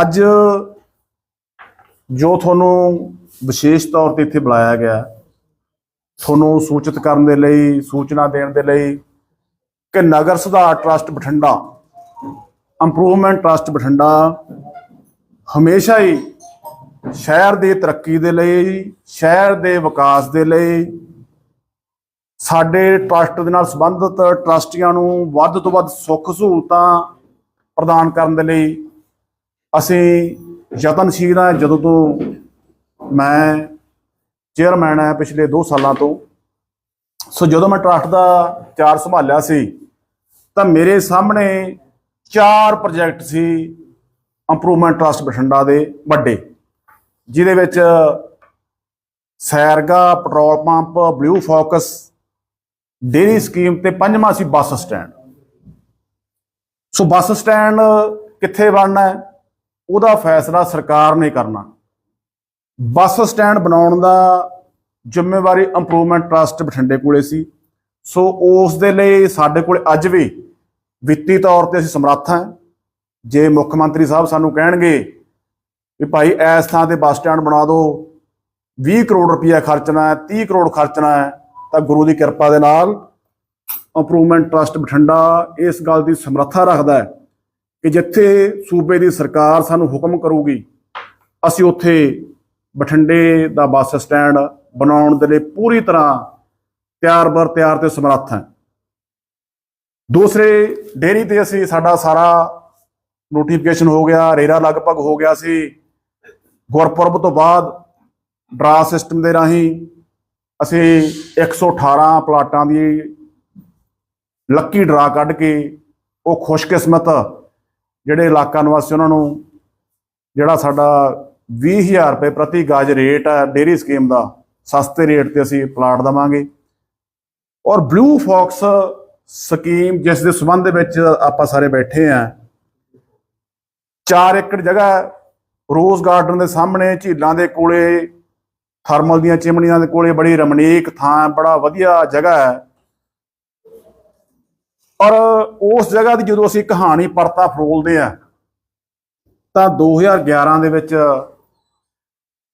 ਅੱਜ ਜੋ ਤੁਹਾਨੂੰ ਵਿਸ਼ੇਸ਼ ਤੌਰ ਤੇ ਇੱਥੇ ਬੁਲਾਇਆ ਗਿਆ, ਤੁਹਾਨੂੰ ਸੂਚਿਤ ਕਰਨ ਦੇ ਲਈ, ਸੂਚਨਾ ਦੇਣ ਦੇ ਲਈ ਕਿ ਨਗਰ ਸੁਧਾਰ trust Bathinda, improvement trust Bathinda ਹਮੇਸ਼ਾ ਹੀ ਸ਼ਹਿਰ ਦੀ ਤਰੱਕੀ ਦੇ ਲਈ, ਸ਼ਹਿਰ ਦੇ ਵਿਕਾਸ ਦੇ ਲਈ ਸਾਡੇ ਟਰਸਟ ਦੇ ਨਾਲ ਸੰਬੰਧਿਤ ਟਰਸਟੀਆਂ ਨੂੰ ਵੱਧ ਤੋਂ ਵੱਧ ਸੁੱਖ ਸਹੂਲਤਾਂ ਪ੍ਰਦਾਨ ਕਰਨ ਦੇ ਲਈ ਅਸੀਂ ਯਤਨਸ਼ੀਲ ਹਾਂ, ਜਦੋਂ ਤੋਂ ਮੈਂ ਚੇਅਰਮੈਨ ਹਾਂ ਪਿਛਲੇ 2 ਸਾਲਾਂ ਤੋਂ। ਸੋ ਜਦੋਂ ਮੈਂ ਟਰਸਟ ਦਾ ਚਾਰ ਸੰਭਾਲਿਆ ਸੀ, ਤਾਂ ਮੇਰੇ ਸਾਹਮਣੇ ਚਾਰ ਪ੍ਰੋਜੈਕਟ ਸੀ ਇੰਪਰੂਵਮੈਂਟ ਟਰਸਟ ਬਠਿੰਡਾ ਦੇ ਵੱਡੇ, ਜਿਹਦੇ ਵਿੱਚ ਸੈਰਗਾ, petrol pump blue fox dairy scheme ਤੇ ਪੰਜਵਾਂ ਸੀ ਬੱਸ ਸਟੈਂਡ। ਸੋ ਬੱਸ ਸਟੈਂਡ ਕਿੱਥੇ ਬਣਨਾ ਹੈ? ਉਹਦਾ ਫੈਸਲਾ ਸਰਕਾਰ ਨੇ ਕਰਨਾ। ਬੱਸ ਸਟੈਂਡ ਬਣਾਉਣ ਦਾ ਜ਼ਿੰਮੇਵਾਰੀ ਇੰਪਰੂਵਮੈਂਟ ਟਰਸਟ ਬਠਿੰਡੇ ਕੋਲੇ ਸੀ। ਸੋ ਉਸ ਦੇ ਲਈ ਸਾਡੇ ਕੋਲ ਅੱਜ ਵੀ ਵਿੱਤੀ ਤੌਰ ਤੇ ਅਸੀਂ ਸਮਰੱਥ ਹਾਂ। ਜੇ ਮੁੱਖ ਮੰਤਰੀ ਸਾਹਿਬ ਸਾਨੂੰ ਕਹਿਣਗੇ ਵੀ ਭਾਈ ਇਸ ਥਾਂ ਤੇ ਬੱਸ ਸਟੈਂਡ ਬਣਾ ਦਿਓ 20 ਕਰੋੜ ਰੁਪਇਆ ਖਰਚਣਾ ਹੈ 30 ਕਰੋੜ ਖਰਚਣਾ ਹੈ, ਤਾਂ ਗੁਰੂ ਦੀ ਕਿਰਪਾ ਦੇ ਨਾਲ ਇੰਪਰੂਵਮੈਂਟ ਟਰਸਟ ਬਠਿੰਡਾ ਇਸ ਗੱਲ ਦੀ ਸਮਰੱਥਾ ਰੱਖਦਾ ਹੈ। ਕਿ ਜਿੱਥੇ ਸੂਬੇ ਦੀ ਸਰਕਾਰ ਸਾਨੂੰ ਹੁਕਮ ਕਰੂਗੀ, ਅਸੀਂ ਉੱਥੇ ਬਠਿੰਡੇ ਦਾ ਬੱਸ ਸਟੈਂਡ ਬਣਾਉਣ ਦੇ ਲਈ ਪੂਰੀ ਤਰ੍ਹਾਂ ਤਿਆਰ ਬਰ ਤਿਆਰ ਤੇ ਸਮਰੱਥ ਹਾਂ। ਦੂਸਰੇ, ਡੇਰੀ ਤੇ ਅਸੀਂ ਸਾਡਾ ਸਾਰਾ ਨੋਟੀਫਿਕੇਸ਼ਨ ਹੋ ਗਿਆ, ਰੇਰਾ ਲਗਭਗ ਹੋ ਗਿਆ ਸੀ। ਗੁਰਪੁਰਬ ਤੋਂ ਬਾਅਦ ਡਰਾ ਸਿਸਟਮ ਦੇ ਰਾਹੀਂ ਅਸੀਂ 118 ਪਲਾਟਾਂ ਦੀ ਲੱਕੀ ਡਰਾ ਕੱਢ ਕੇ ਉਹ ਖੁਸ਼ਕਿਸਮਤ ਜਿਹੜੇ ਇਲਾਕਾ ਨਿਵਾਸੀ ਉਹਨਾਂ ਨੂੰ ਜਿਹੜਾ ਸਾਡਾ 20000 ਰੁਪਏ ਪ੍ਰਤੀ ਗਜ ਰੇਟ ਹੈ ਡੇਰੀ ਸਕੀਮ ਦਾ, ਸਸਤੇ ਰੇਟ ਤੇ ਅਸੀਂ ਪਲਾਟ ਦਵਾਂਗੇ। ਔਰ ਬਲੂ ਫੌਕਸ ਸਕੀਮ ਜਿਸ ਦੇ ਸੰਬੰਧ ਦੇ ਵਿੱਚ ਆਪਾਂ ਸਾਰੇ ਬੈਠੇ ਆਂ 4 ਏਕੜ ਜਗ੍ਹਾ ਰੋਜ਼ ਗਾਰਡਨ ਦੇ ਸਾਹਮਣੇ, ਝੀਲਾਂ ਦੇ ਕੋਲੇ ਥਰਮਲ ਦੀਆਂ ਚਿਮਨੀਆਂ ਦੇ ਕੋਲੇ ਬੜੀ ਰਮਣੀਕ ਥਾਂ, ਬੜਾ ਵਧੀਆ ਜਗ੍ਹਾ ਹੈ। ਔਰ ਉਸ ਜਗ੍ਹਾ ਦੀ ਜਦੋਂ ਅਸੀਂ ਕਹਾਣੀ ਪਰਤਾ ਫਰੋਲਦੇ ਆ ਤਾਂ 2011 ਦੇ ਵਿੱਚ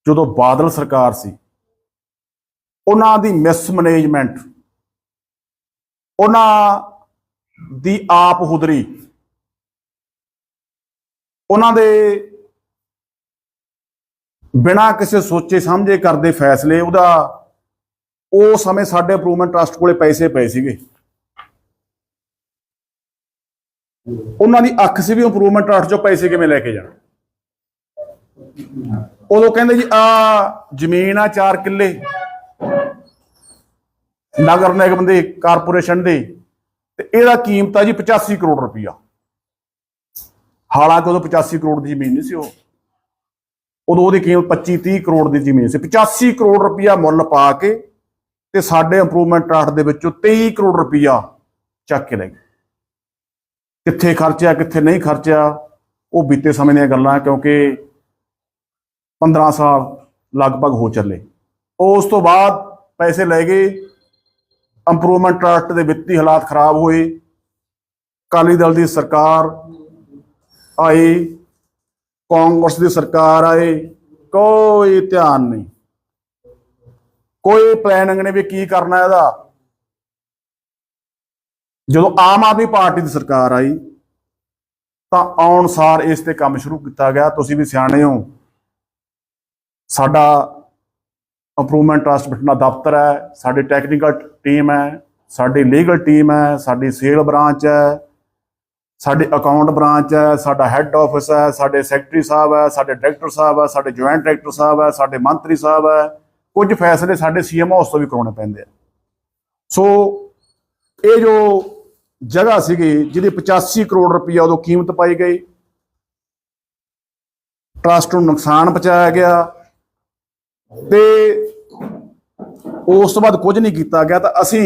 ਜਦੋਂ ਬਾਦਲ ਸਰਕਾਰ ਸੀ, ਉਹਨਾਂ ਦੀ ਮਿਸਮੈਨੇਜਮੈਂਟ ਉਹਨਾਂ ਦੀ ਆਪ ਹੁਦਰੀ, ਉਹਨਾਂ ਦੇ ਬਿਨਾ ਕਿਸੇ ਸੋਚੇ ਸਮਝੇ ਕਰਦੇ ਫੈਸਲੇ, ਉਹਦਾ ਉਹ ਸਮੇਂ ਸਾਡੇ ਇੰਪਰੂਵਮੈਂਟ ਟਰਸਟ ਕੋਲੇ ਪੈਸੇ ਪਏ ਸੀਗੇ। ਉਹਨਾਂ ਦੀ ਅੱਖ ਸੀ ਵੀ ਇੰਪਰੂਵਮੈਂਟ ਟਰਸਟ ਚੋਂ ਪੈਸੇ ਕਿਵੇਂ ਲੈ ਕੇ ਜਾਣ। ਉਦੋਂ ਕਹਿੰਦੇ ਜੀ, ਆ ਜ਼ਮੀਨ ਆ 4 ਕਿੱਲੇ। ਨਗਰ ਨਿਗਮ ਦੇ, ਕਾਰਪੋਰੇਸ਼ਨ ਦੇ ਤੇ ਇਹਦਾ ਕੀਮਤ ਆ ਜੀ 85 ਕਰੋੜ ਰੁਪਈਆ ਹਾਲਾਂਕਿ ਉਦੋਂ 85 ਕਰੋੜ ਦੀ ਜ਼ਮੀਨ ਨਹੀਂ ਸੀ ਉਹ। ਉਦੋਂ ਉਹਦੀ ਕੀਮਤ 25 30 ਕਰੋੜ ਦੀ ਜ਼ਮੀਨ ਸੀ। 85 ਕਰੋੜ ਰੁਪਈਆ ਮੁੱਲ ਪਾ ਕੇ ਤੇ ਸਾਡੇ ਇੰਪਰੂਵਮੈਂਟ ਟਰਸਟ ਦੇ ਵਿੱਚੋਂ 23 ਕਰੋੜ ਰੁਪਈਆ ਚੱਕ ਕੇ ਲੈ ਗਏ। ਕਿੱਥੇ ਖਰਚਿਆ, ਕਿੱਥੇ ਨਹੀਂ ਖਰਚਿਆ, ਉਹ ਬੀਤੇ ਸਮੇਂ ਦੀਆਂ ਗੱਲਾਂ ਕਿਉਂਕਿ 15 ਸਾਲ ਲਗਭਗ ਹੋ ਚੱਲੇ। ਉਸ ਤੋਂ ਬਾਅਦ ਪੈਸੇ ਲੈ ਗਏ ਇੰਪਰੂਵਮੈਂਟ ਟਰਸਟ ਦੇ ਵਿੱਤੀ ਹਾਲਾਤ ਖਰਾਬ ਹੋਏ। ਕਾਲੀ ਦਲ ਦੀ ਸਰਕਾਰ ਆਈ, ਕਾਂਗਰਸ ਦੀ ਸਰਕਾਰ ਆਏ ਕੋਈ ਧਿਆਨ ਨਹੀਂ। ਕੋਈ ਪਲੈਨਿੰਗ ਨਹੀਂ ਵੀ ਕੀ ਕਰਨਾ ਇਹਦਾ। ਜਦੋਂ ਆਮ ਆਦਮੀ ਪਾਰਟੀ ਦੀ ਸਰਕਾਰ ਆਈ, ਤਾਂ ਆਉਣ ਸਾਰ ਇਸ ਤੇ ਕੰਮ ਸ਼ੁਰੂ ਕੀਤਾ ਗਿਆ। ਤੁਸੀਂ ਵੀ ਸਿਆਣੇ ਹੋ। ਸਾਡਾ ਇੰਪਰੂਵਮੈਂਟ ਟਰਸਟ ਬਠਿੰਡਾ ਦਫ਼ਤਰ ਹੈ, ਸਾਡੀ ਟੈਕਨੀਕਲ ਟੀਮ ਹੈ, ਸਾਡੀ ਲੀਗਲ ਟੀਮ ਹੈ, ਸਾਡੀ ਸੇਲ ਬ੍ਰਾਂਚ ਹੈ, ਸਾਡੇ ਅਕਾਊਂਟ ਬ੍ਰਾਂਚ ਹੈ, ਸਾਡਾ ਹੈੱਡ ਆਫਿਸ ਹੈ, ਸਾਡੇ ਸੈਕਟਰੀ ਸਾਹਿਬ ਹੈ, ਸਾਡੇ ਡਾਇਰੈਕਟਰ ਸਾਹਿਬ ਹੈ, ਸਾਡੇ ਜੁਆਇੰਟ ਡਾਇਰੈਕਟਰ ਸਾਹਿਬ ਹੈ, ਸਾਡੇ ਮੰਤਰੀ ਸਾਹਿਬ ਹੈ। ਕੁਝ ਫੈਸਲੇ ਸਾਡੇ ਸੀਐਮ ਹਾਊਸ ਤੋਂ ਵੀ ਕਰਾਉਣੇ ਪੈਂਦੇ ਆ। ਸੋ ਇਹ ਜੋ ਜਗ੍ਹਾ ਸੀਗੀ, ਜਿਹਦੀ 85 ਕਰੋੜ ਰੁਪਈਆ ਉਦੋਂ ਕੀਮਤ ਪਾਈ ਗਈ। ਟਰਸਟ ਨੂੰ ਨੁਕਸਾਨ ਪਹੁੰਚਾਇਆ ਗਿਆ। ਤੇ ਉਸ ਤੋਂ ਬਾਅਦ ਕੁਝ ਨਹੀਂ ਕੀਤਾ ਗਿਆ ਤਾਂ ਅਸੀਂ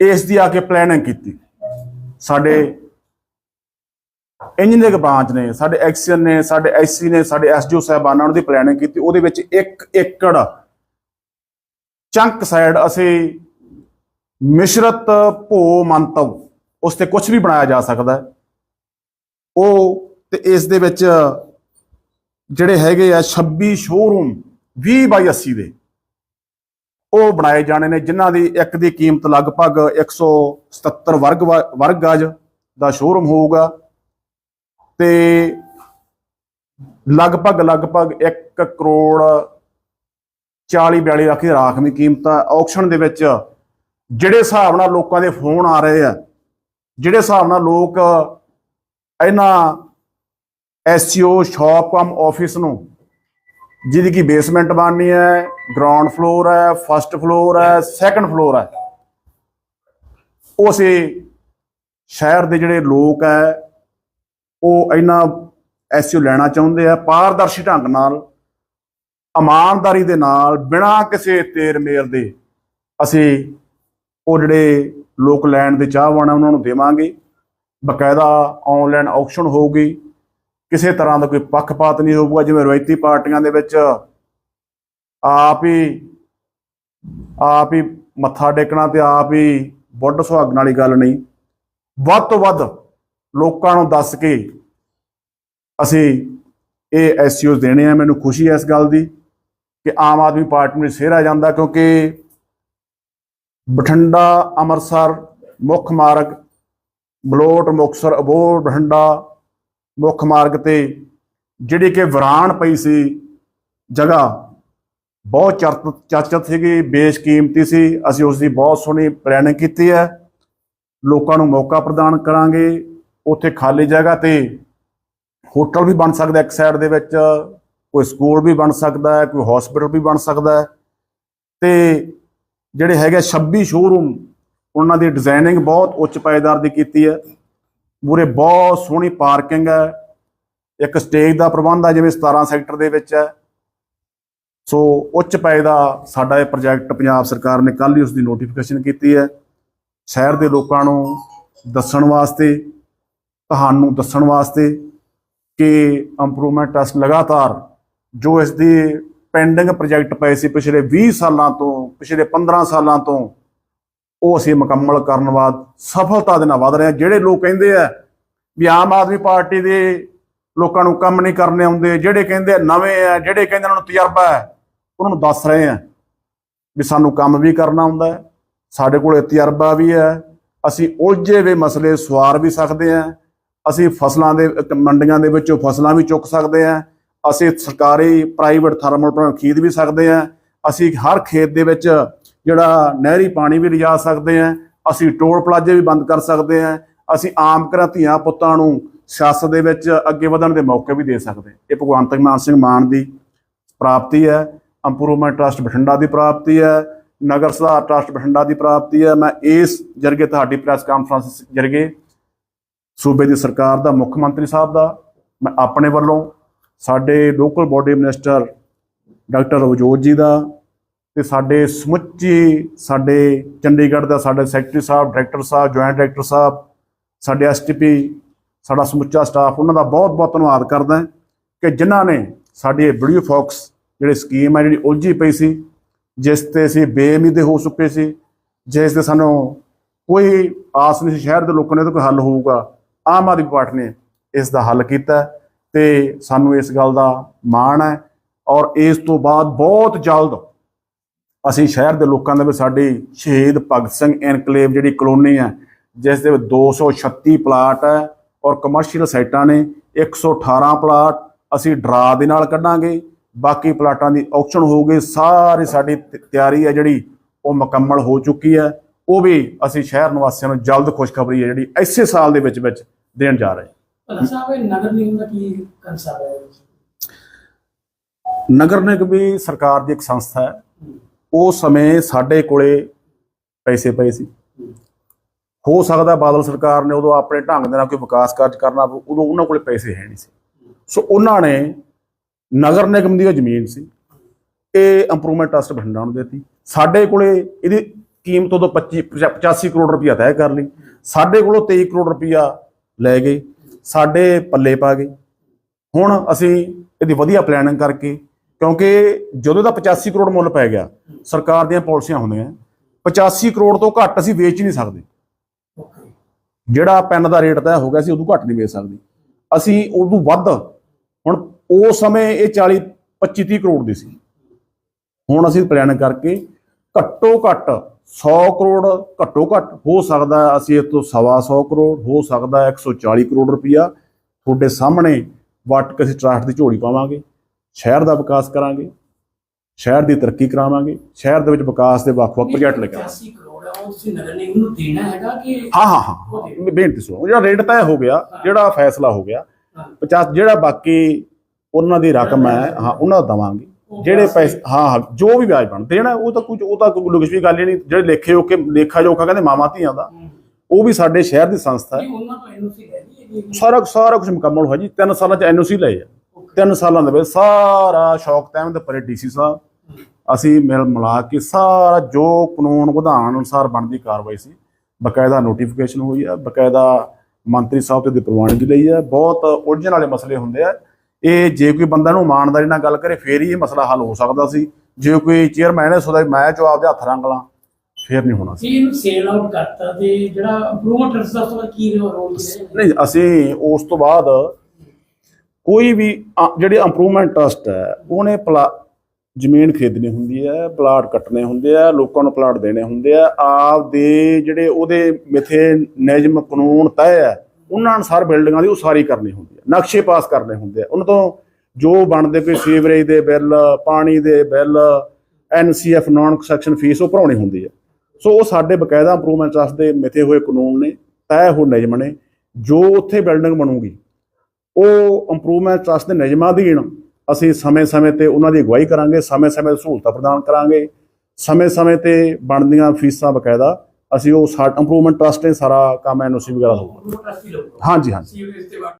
ਇਸ ਦੀ ਆ ਕੇ ਪਲੈਨਿੰਗ ਕੀਤੀ। ਸਾਡੇ ਇੰਜੀਨੀਅਰਿੰਗ ਬ੍ਰਾਂਚ ਨੇ, ਸਾਡੇ ਐਕਸੀਅਨ ਨੇ, ਸਾਡੇ ਐਸਸੀ ਨੇ, ਸਾਡੇ ਐਸਡੀਓ ਸਾਹਿਬਾਨਾਂ ਨੇ ਦੀ ਪਲੈਨਿੰਗ ਕੀਤੀ। ਉਹਦੇ ਵਿੱਚ 1 ਏਕੜ ਚੰਕ ਸਾਈਡ ਅਸੀਂ ਮਿਸ਼ਰਤ ਭੋ ਮੰਤਵ, ਉਸ ਤੇ ਕੁਝ ਵੀ ਬਣਾਇਆ ਜਾ ਸਕਦਾ ਉਹ ਤੇ ਇਸ ਦੇ ਵਿੱਚ ਜਿਹੜੇ ਹੈਗੇ ਆ 26 ਸ਼ੋਰੂਮ 20 ਬਾਈ 80 ਦੇ। ਉਹ ਬਣਾਏ ਜਾਣੇ ਨੇ, ਜਿਨ੍ਹਾਂ ਦੀ ਇੱਕ ਦੀ ਕੀਮਤ ਲਗਭਗ 177 ਵਰਗ ਵਾ- ਵਰਗ ਗਜ ਦਾ ਸ਼ੋਰੂਮ ਹੋਊਗਾ। ਤੇ ਲਗਭਗ ਲਗਭਗ 1 ਕਰੋੜ 40 42 ਲੱਖ ਦੀ ਰਾਖਵੀਂ ਕੀਮਤ ਆ। ਆਕਸ਼ਨ ਦੇ ਵਿੱਚ ਜਿਹੜੇ ਹਿਸਾਬ ਨਾਲ ਲੋਕਾਂ ਦੇ ਫੋਨ ਆ ਰਹੇ ਆ, ਜਿਹੜੇ ਹਿਸਾਬ ਨਾਲ ਲੋਕ ਇਹਨਾਂ ਐਸਸੀਓ ਸ਼ਾਪ ਕਮ ਆਫਿਸ ਨੂੰ, ਜਿਹਦੀ ਕੀ ਬੇਸਮੈਂਟ ਬਣਨੀ ਹੈ ਗਰਾਊਂਡ ਫਲੋਰ ਹੈ ਫਸਟ ਫਲੋਰ ਹੈ ਸੈਕੰਡ ਫਲੋਰ ਹੈ ਉਹ ਅਸੀਂ ਸ਼ਹਿਰ ਦੇ ਜਿਹੜੇ ਲੋਕ ਹੈ, ਉਹ ਇਹਨਾਂ ਐਸਯੂ ਲੈਣਾ ਚਾਹੁੰਦੇ ਆ, ਪਾਰਦਰਸ਼ੀ ਢੰਗ ਨਾਲ, ਇਮਾਨਦਾਰੀ ਦੇ ਨਾਲ, ਬਿਨਾਂ ਕਿਸੇ ਤੇਰ ਮੇਰ ਦੇ ਅਸੀਂ ਉਹ ਜਿਹੜੇ ਲੋਕ ਲੈਣ ਦੇ ਚਾਹਵਾਨ ਆ, ਉਹਨਾਂ ਨੂੰ ਦੇਵਾਂਗੇ। ਬਕਾਇਦਾ ਆਨਲਾਈਨ ਆਕਸ਼ਨ ਹੋਊਗੀ। ਕਿਸੇ ਤਰ੍ਹਾਂ ਦਾ ਕੋਈ ਪੱਖਪਾਤ ਨਹੀਂ ਹੋਊਗਾ, ਜਿਵੇਂ ਰਵਾਇਤੀ ਪਾਰਟੀਆਂ ਦੇ ਵਿੱਚ ਆਪ ਹੀ ਆਪ ਹੀ ਮੱਥਾ ਟੇਕਣਾ ਤੇ ਆਪ ਹੀ ਬੁੱਢ ਸੁਹਾਗਣ ਵਾਲੀ ਗੱਲ ਨਹੀਂ। ਵੱਧ ਤੋਂ ਵੱਧ ਲੋਕਾਂ ਨੂੰ ਦੱਸ ਕੇ ਅਸੀਂ ਇਹ ਐਸਯੂਜ਼ ਦੇਣੇ ਆ। ਮੈਨੂੰ ਖੁਸ਼ੀ ਹੈ ਇਸ ਗੱਲ ਦੀ ਕਿ ਆਮ ਆਦਮੀ ਪਾਰਟੀ ਨੂੰ ਸਿਹਰਾ ਜਾਂਦਾ, ਕਿਉਂਕਿ ਬਠਿੰਡਾ, ਅੰਮ੍ਰਿਤਸਰ, ਮੁੱਖ ਮਾਰਗ, ਬਲੋਟ, ਮੁਕਤਸਰ, ਅਬੋਹਰ, ਬਠਿੰਡਾ, ਮੁੱਖ ਮਾਰਗ ਤੇ ਜਿਹੜੀ ਕਿ ਵਿਰਾਨ ਪਈ ਸੀ, ਜਗ੍ਹਾ ਬਹੁਤ ਚਰਤ, ਚਰਚਿਤ ਸੀਗੀ, ਬੇਸ਼ਕੀਮਤੀ ਸੀ। ਅਸੀਂ ਉਸ ਦੀ ਬਹੁਤ ਸੋਹਣੀ ਪਲੈਨਿੰਗ ਕੀਤੀ ਹੈ। ਲੋਕਾਂ ਨੂੰ ਮੌਕਾ ਪ੍ਰਦਾਨ ਕਰਾਂਗੇ। ਉੱਥੇ ਖਾਲੀ ਜਗ੍ਹਾ ਤੇ ਹੋਟਲ ਵੀ ਬਣ ਸਕਦਾ ਇੱਕ ਸਾਈਡ ਦੇ ਵਿੱਚ, ਕੋਈ ਸਕੂਲ ਵੀ ਬਣ ਸਕਦਾ ਹੈ, ਕੋਈ ਹਸਪੀਟਲ ਵੀ ਬਣ ਸਕਦਾ ਹੈ। ਤੇ ਜਿਹੜੇ ਹੈਗੇ 26 ਸ਼ੋਰੂਮ ਉਹਨਾਂ ਦੀ ਡਿਜ਼ਾਈਨਿੰਗ ਬਹੁਤ ਉੱਚ ਪਾਇਦਾਰ ਦੀ ਕੀਤੀ ਹੈ। ਮੂਰੇ ਬਹੁਤ ਸੋਹਣੀ ਪਾਰਕਿੰਗ ਹੈ। ਇੱਕ ਸਟੇਜ ਦਾ ਪ੍ਰਬੰਧ ਹੈ, ਜਿਵੇਂ 17 ਸੈਕਟਰ ਦੇ ਵਿੱਚ ਹੈ। ਸੋ ਉੱਚ ਪਾਏ ਦਾ ਸਾਡਾ ਇਹ ਪ੍ਰੋਜੈਕਟ ਪੰਜਾਬ ਸਰਕਾਰ ਨੇ ਕੱਲ੍ਹ ਹੀ ਉਸ ਦੀ ਨੋਟੀਫਿਕੇਸ਼ਨ ਕੀਤੀ ਹੈ। ਸ਼ਹਿਰ ਦੇ ਲੋਕਾਂ ਨੂੰ ਦੱਸਣ ਵਾਸਤੇ, ਤੁਹਾਨੂੰ ਦੱਸਣ ਵਾਸਤੇ ਕਿ ਇੰਪਰੂਵਮੈਂਟ ਟੈਸਟ ਲਗਾਤਾਰ ਜੋ ਇਸ ਦੀ ਪੈਂਡਿੰਗ ਪ੍ਰੋਜੈਕਟ ਪਏ ਸੀ ਪਿਛਲੇ 20 ਸਾਲਾਂ ਤੋਂ, ਪਿਛਲੇ 15 ਸਾਲਾਂ ਤੋਂ। ਉਹ ਅਸੀਂ ਮੁਕੰਮਲ ਕਰਨ ਬਾਅਦ ਸਫਲਤਾ ਦੇ ਨਾਲ ਵਧ ਰਹੇ ਹਾਂ। ਜਿਹੜੇ ਲੋਕ ਕਹਿੰਦੇ ਆ ਵੀ ਆਮ ਆਦਮੀ ਪਾਰਟੀ ਦੇ ਲੋਕਾਂ ਨੂੰ ਕੰਮ ਨਹੀਂ ਕਰਨੇ ਆਉਂਦੇ, ਜਿਹੜੇ ਕਹਿੰਦੇ ਨਵੇਂ ਆ, ਜਿਹੜੇ ਕਹਿੰਦੇ ਉਹਨਾਂ ਨੂੰ ਤਜਰਬਾ ਹੈ, ਉਹਨਾਂ ਨੂੰ ਦੱਸ ਰਹੇ ਆ ਵੀ ਸਾਨੂੰ ਕੰਮ ਵੀ ਕਰਨਾ ਆਉਂਦਾ ਹੈ। ਸਾਡੇ ਕੋਲ ਤਜਰਬਾ ਵੀ ਹੈ। ਅਸੀਂ ਉਲਝੇ ਹੋਏ ਮਸਲੇ ਸਵਾਰ ਵੀ ਸਕਦੇ ਆ ਅਸੀਂ ਫਸਲਾਂ ਦੇ, ਮੰਡੀਆਂ ਦੇ ਵਿੱਚੋਂ ਫਸਲਾਂ ਵੀ ਚੁੱਕ ਸਕਦੇ ਆ ਅਸੀਂ ਸਰਕਾਰੀ ਪ੍ਰਾਈਵੇਟ ਥਰਮਲ ਪਲਾਂਟ ਖਰੀਦ ਵੀ ਸਕਦੇ ਆ ਅਸੀਂ ਹਰ ਖੇਤ ਦੇ ਵਿੱਚ ਜਿਹੜਾ ਨਹਿਰੀ ਪਾਣੀ ਵੀ ਲਿਜਾ ਸਕਦੇ ਆ ਅਸੀਂ ਟੋਲ ਪਲਾਜ਼ੇ ਵੀ ਬੰਦ ਕਰ ਸਕਦੇ ਆ ਅਸੀਂ ਆਮ ਘਰਾਂ ਧੀਆਂ ਪੁੱਤਾਂ ਨੂੰ ਸਿਆਸਤ ਦੇ ਵਿੱਚ ਅੱਗੇ ਵਧਣ ਦੇ ਮੌਕੇ ਵੀ ਦੇ ਸਕਦੇ ਇਹ ਭਗਵੰਤ ਮਾਨ ਸਿੰਘ ਮਾਨ ਦੀ ਪ੍ਰਾਪਤੀ ਹੈ। ਇੰਪਰੂਵਮੈਂਟ ਟਰਸਟ ਬਠਿੰਡਾ ਦੀ ਪ੍ਰਾਪਤੀ ਹੈ। ਨਗਰ ਸੁਧਾਰ ਟਰਸਟ ਬਠਿੰਡਾ ਦੀ ਪ੍ਰਾਪਤੀ ਹੈ। ਮੈਂ ਇਸ ਜਰਗੇ ਤੁਹਾਡੀ ਪ੍ਰੈਸ ਕਾਨਫਰੰਸ ਜਰਗੇ ਸੂਬੇ ਦੀ ਸਰਕਾਰ ਦਾ ਮੁੱਖ ਮੰਤਰੀ ਸਾਹਿਬ ਦਾ, ਮੈਂ ਆਪਣੇ ਵੱਲੋਂ ਸਾਡੇ local body minister doctor Ravjot ji ਦਾ ਤੇ ਸਾਡੇ ਸਮੁੱਚੀ ਸਾਡੇ ਚੰਡੀਗੜ੍ਹ ਦਾ ਸਾਡੇ ਸੈਕਟਰੀ ਸਾਹਿਬ ਡਾਇਰੈਕਟਰ ਸਾਹਿਬ ਜੁਆਇੰਟ ਡਾਇਰੈਕਟਰ ਸਾਹਿਬ, ਸਾਡੇ ਐਸਟੀਪੀ ਸਾਡਾ ਸਮੁੱਚਾ ਸਟਾਫ ਉਹਨਾਂ ਦਾ ਬਹੁਤ ਬਹੁਤ ਧੰਨਵਾਦ ਕਰਦਾ ਕਿ ਜਿਨ੍ਹਾਂ ਨੇ ਸਾਡੀ ਇਹ ਵੀਡੀਓ ਫੌਕਸ ਜਿਹੜੀ ਸਕੀਮ ਹੈ, ਜਿਹੜੀ ਉਲਝੀ ਪਈ ਸੀ, ਜਿਸ ਤੇ ਅਸੀਂ ਬੇਮੀਦੇ ਹੋ ਚੁੱਕੇ ਸੀ, ਜਿਸ 'ਤੇ ਸਾਨੂੰ ਕੋਈ ਆਸ ਨਹੀਂ ਸੀ, ਸ਼ਹਿਰ ਦੇ ਲੋਕਾਂ ਨੇ ਤਾਂ ਕੋਈ ਹੱਲ ਹੋਊਗਾ, ਆਮ ਆਦਮੀ ਪਾਰਟੀ ਨੇ ਇਸ ਦਾ ਹੱਲ ਕੀਤਾ ਤੇ ਸਾਨੂੰ ਇਸ ਗੱਲ ਦਾ ਮਾਣ ਹੈ ਔਰ ਇਸ ਤੋਂ ਬਾਅਦ ਬਹੁਤ ਜਲਦ ਅਸੀਂ ਸ਼ਹਿਰ ਦੇ ਲੋਕਾਂ ਦੇ ਵਿੱਚ ਸਾਡੀ ਸ਼ਹੀਦ ਭਗਤ ਸਿੰਘ ਐਨਕਲੇਵ ਜਿਹੜੀ ਕਲੋਨੀ ਹੈ, ਜਿਸ ਦੇ ਵਿੱਚ 236 ਪਲਾਟ ਹੈ ਔਰ ਕਮਰਸ਼ੀਅਲ ਸਾਈਟਾਂ ਨੇ 118 ਪਲਾਟ ਅਸੀਂ ਡਰਾ ਦੇ ਨਾਲ ਕੱਢਾਂਗੇ। ਬਾਕੀ ਪਲਾਟਾਂ ਦੀ ਆਕਸ਼ਨ ਹੋਊਗੀ, ਸਾਰੀ ਸਾਡੀ ਤ- ਤਿਆਰੀ ਹੈ ਜਿਹੜੀ ਉਹ ਮੁਕੰਮਲ ਹੋ ਚੁੱਕੀ ਹੈ। ਉਹ ਵੀ ਅਸੀਂ ਸ਼ਹਿਰ ਨਿਵਾਸੀਆਂ ਨੂੰ ਜਲਦ ਖੁਸ਼ਖਬਰੀ ਹੈ ਜਿਹੜੀ ਇਸੇ ਸਾਲ ਦੇ ਵਿੱਚ ਵਿੱਚ ਦੇਣ ਜਾ ਰਹੇ ਹਾਂ। ਭਲਾ ਸਾਹਿਬ ਇਹ ਨਗਰ ਨਿਗਮ ਦਾ ਕੀ ਕੰਸਾ ਹੈ? ਨਗਰ ਨਿਗਮ ਵੀ ਸਰਕਾਰ ਦੀ ਇੱਕ ਸੰਸਥਾ ਹੈ। ਉਸ ਸਮੇਂ ਸਾਡੇ ਕੋਲੇ ਪੈਸੇ ਪਏ ਸੀ। ਹੋ। ਸਕਦਾ ਬਾਦਲ ਸਰਕਾਰ ਨੇ ਉਦੋਂ ਆਪਣੇ ਢੰਗ ਦੇ ਨਾਲ ਕੋਈ ਵਿਕਾਸ ਕਾਰਜ ਕਰਨਾ ਉਦੋਂ ਉਹਨਾਂ ਕੋਲੇ ਪੈਸੇ ਹੈ ਨਹੀਂ ਸੀ। ਸੋ ਉਹਨਾਂ ਨੇ ਨਗਰ ਨਿਗਮ ਦੀ ਉਹ ਜ਼ਮੀਨ ਸੀ। ਇਹ ਇੰਪਰੂਵਮੈਂਟ ਟਰਸਟ ਬਠਿੰਡਾ ਨੂੰ ਦਿੱਤੀ। ਸਾਡੇ ਕੋਲੇ ਇਹਦੀ ਕੀਮਤ ਉਦੋਂ 25 85 ਕਰੋੜ ਰੁਪਇਆ ਤੈਅ ਕਰ ਲਈ। ਸਾਡੇ ਕੋਲੋਂ 23 ਕਰੋੜ ਰੁਪਇਆ ਲੈ ਗਏ। ਸਾਡੇ ਪੱਲੇ ਪਾ ਗਏ। ਹੁਣ ਅਸੀਂ ਇਹਦੀ ਵਧੀਆ ਪਲੈਨਿੰਗ ਕਰਕੇ, ਕਿਉਂਕਿ ਜਦੋਂ ਦਾ 85 ਕਰੋੜ ਮੁੱਲ ਪੈ ਗਿਆ, ਸਰਕਾਰ ਦੀਆਂ ਪਾਲਿਸੀਆਂ ਹੁੰਦੀਆਂ 85 ਕਰੋੜ ਤੋਂ ਘੱਟ ਅਸੀਂ ਵੇਚ ਹੀ ਨਹੀਂ ਸਕਦੇ। ਜਿਹੜਾ ਪੈਨ ਦਾ ਰੇਟ ਤੈਅ ਹੋ ਗਿਆ ਸੀ ਉਦੋਂ ਘੱਟ ਨਹੀਂ ਵੇਚ ਸਕਦੇ। ਅਸੀਂ ਉਦੋਂ ਵੱਧ, ਹੁਣ ਉਸ ਸਮੇਂ ਇਹ 40 25 30 ਕਰੋੜ ਦੀ ਸੀ। ਹੁਣ ਅਸੀਂ ਪਲਾਨ ਕਰਕੇ ਘੱਟੋ ਘੱਟ 100 ਕਰੋੜ ਘੱਟੋ ਘੱਟ ਹੋ ਸਕਦਾ ਅਸੀਂ ਇਹ ਤੋਂ ਸਵਾ 100 ਕਰੋੜ ਹੋ ਸਕਦਾ ਹੈ 140 ਕਰੋੜ ਰੁਪਇਆ ਤੁਹਾਡੇ ਸਾਹਮਣੇ ਵਟ ਕੇ ਅਸੀਂ ਟਰਸਟ ਦੀ ਝੋਲੀ ਪਾਵਾਂਗੇ ਸ਼ਹਿਰ ਦਾ ਵਿਕਾਸ ਕਰਾਂਗੇ ਸ਼ਹਿਰ ਦੀ ਤਰੱਕੀ ਕਰਾਵਾਂਗੇ ਸ਼ਹਿਰ ਦੇ ਵਿੱਚ ਵਿਕਾਸ ਦੇ ਵੱਖ-ਵੱਖ ਪ੍ਰੋਜੈਕਟ ਲੈ ਕੇ ਆਵਾਂਗੇ 85 ਕਰੋੜ ਆ ਉਹ ਤੁਸੀਂ ਨਗਰ ਨਿਗਮ ਨੂੰ ਦੇਣਾ ਹੈਗਾ ਕਿ ਹਾਂ ਹਾਂ ਹਾਂ ਬੇਨਤੀ ਸੁਣੋ ਜਿਹੜਾ ਰੇਟ ਤੈਅ ਹੋ ਗਿਆ ਜਿਹੜਾ ਫੈਸਲਾ ਹੋ ਗਿਆ ਹਾਂ। 50 ਜਿਹੜਾ ਬਾਕੀ ਉਹਨਾਂ ਦੀ ਰਕਮ ਹੈ ਹਾਂ ਉਹਨਾਂ ਦਾ ਦਵਾਂਗੇ। ਜਿਹੜੇ ਪੈਸੇ ਹਾਂ ਹਾਂ ਜੋ ਵੀ ਵਿਆਜ ਬਣ ਦੇਣਾ ਉਹ ਤਾਂ ਕੁਝ ਉਹ ਤਾਂ ਕੋਈ ਲੁਕਸ ਵੀ ਗੱਲ ਹੀ ਨਹੀਂ। ਜਿਹੜੇ ਲੇਖੇ ਹੋ ਕੇ ਲੇਖਾ ਜੋਖਾ ਕਹਿੰਦੇ ਮਾਮਾ ਧੀਆਂ ਦਾ ਉਹ ਵੀ ਸਾਡੇ ਸ਼ਹਿਰ ਦੀ ਸੰਸਥਾ ਹੈ। ਲਈ ਸਾਰਾ ਸਾਰਾ ਕੁਝ ਮੁਕੰਮਲ ਹੋਇਆ ਜੀ। 3 ਸਾਲਾਂ ਚ ਐਨਓਸੀ ਲਏ ਆ। 3 ਸਾਲਾਂ ਦੇ ਵਿੱਚ ਸਾਰਾ ਸ਼ੌਕ ਤਹਿਮ ਦੇ ਪਰੇ ਡੀਸੀ ਸਾਹਿਬ। ਅਸੀਂ ਮਿਲ ਮਿਲਾ ਕੇ ਸਾਰਾ ਜੋ ਕਾਨੂੰਨ ਵਿਧਾਨ ਅਨੁਸਾਰ ਬਣਦੀ ਕਾਰਵਾਈ ਸੀ ਬਕਾਇਦਾ ਨੋਟੀਫਿਕੇਸ਼ਨ ਹੋਈ ਆ ਬਕਾਇਦਾ ਮੰਤਰੀ ਸਾਹਿਬ ਤੇ ਦੀ ਪ੍ਰਵਾਨਗੀ ਲਈ ਆ। ਬਹੁਤ ਉਲਝਣ ਵਾਲੇ ਮਸਲੇ ਹੁੰਦੇ ਆ। ਇਹ ਜੇ ਕੋਈ ਬੰਦਾ ਨੂੰ ਇਮਾਨਦਾਰੀ ਨਾਲ ਗੱਲ ਕਰੇ ਫੇਰ ਹੀ ਇਹ ਮਸਲਾ ਹੱਲ ਹੋ ਸਕਦਾ ਸੀ। ਜੇ ਕੋਈ ਚੇਅਰਮੈਨ ਹੈ ਸੋਦਾ ਮੈਂ ਜੋ ਆਪਦੇ ਹੱਥ ਰੰਗ ਲਾਂ ਫੇਰ ਨਹੀਂ ਹੋਣਾ ਸੀ। ਇਹਨੂੰ ਸੇਲ ਆਊਟ ਕਰਤਾ ਤੇ ਜਿਹੜਾ ਇੰਪਰੂਵਮੈਂਟ ਟਰਸਟ ਦਾ ਕੀ ਰੋਲ ਸੀ ਨਹੀਂ ਅਸੀਂ ਉਸ ਤੋਂ ਬਾਅਦ ਕੋਈ ਵੀ ਜਿਹੜੀ ਇੰਪਰੂਵਮੈਂਟ ਟਰਸਟ ਹੈ ਉਹਨੇ ਪਲਾ ਜ਼ਮੀਨ ਖਰੀਦਣੀ ਹੁੰਦੀ ਹੈ ਪਲਾਟ ਕੱਟਣੇ ਹੁੰਦੇ ਆ ਲੋਕਾਂ ਨੂੰ ਪਲਾਟ ਦੇਣੇ ਹੁੰਦੇ ਆ ਆਪ ਦੇ ਜਿਹੜੇ ਉਹਦੇ ਮਿਥੇ ਨਿਯਮ ਕਾਨੂੰਨ ਤੈਅ ਹੈ ਉਹਨਾਂ ਅਨੁਸਾਰ ਬਿਲਡਿੰਗਾਂ ਦੀ ਉਸਾਰੀ ਕਰਨੀ ਹੁੰਦੀ ਹੈ, ਨਕਸ਼ੇ ਪਾਸ ਕਰਨੇ ਹੁੰਦੇ ਆ। ਉਹਨਾਂ ਤੋਂ ਜੋ ਬਣਦੇ ਕੋਈ ਸੀਵਰੇਜ ਦੇ ਬਿੱਲ, ਪਾਣੀ ਦੇ bill NCF non construction fee ਉਹ ਭਰਾਉਣੀ ਹੁੰਦੀ ਹੈ। ਸੋ ਉਹ ਸਾਡੇ ਬਕਾਇਦਾ ਇੰਪਰੂਵਮੈਂਟ ਟਰਸਟ ਦੇ ਮਿਥੇ ਹੋਏ ਕਾਨੂੰਨ ਨੇ, ਤੈਅ ਹੋ ਨਿਯਮ ਨੇ, ਜੋ ਉੱਥੇ ਬਿਲਡਿੰਗ ਬਣੂਗੀ, ਉਹ ਇੰਪਰੂਵਮੈਂਟ ਟਰਸਟ ਦੇ ਨਿਯਮਾਂ ਅਧੀਨ ਅਸੀਂ ਸਮੇਂ-ਸਮੇਂ ਤੇ ਉਹਨਾਂ ਦੀ ਅਗਵਾਈ ਕਰਾਂਗੇ, ਸਮੇਂ-ਸਮੇਂ ਤੇ ਸਹੂਲਤਾਂ ਪ੍ਰਦਾਨ ਕਰਾਂਗੇ, ਸਮੇਂ-ਸਮੇਂ ਤੇ ਬਣਦੀਆਂ ਫੀਸਾਂ ਬਕਾਇਦਾ ਅਸੀਂ ਉਹ ਇੰਪਰੂਵਮੈਂਟ ਟਰਸਟ ਨੇ ਸਾਰਾ ਕੰਮ ਐਨਓਸੀ ਵਗੈਰਾ ਹੋਊਗਾ। ਹਾਂਜੀ ਹਾਂਜੀ।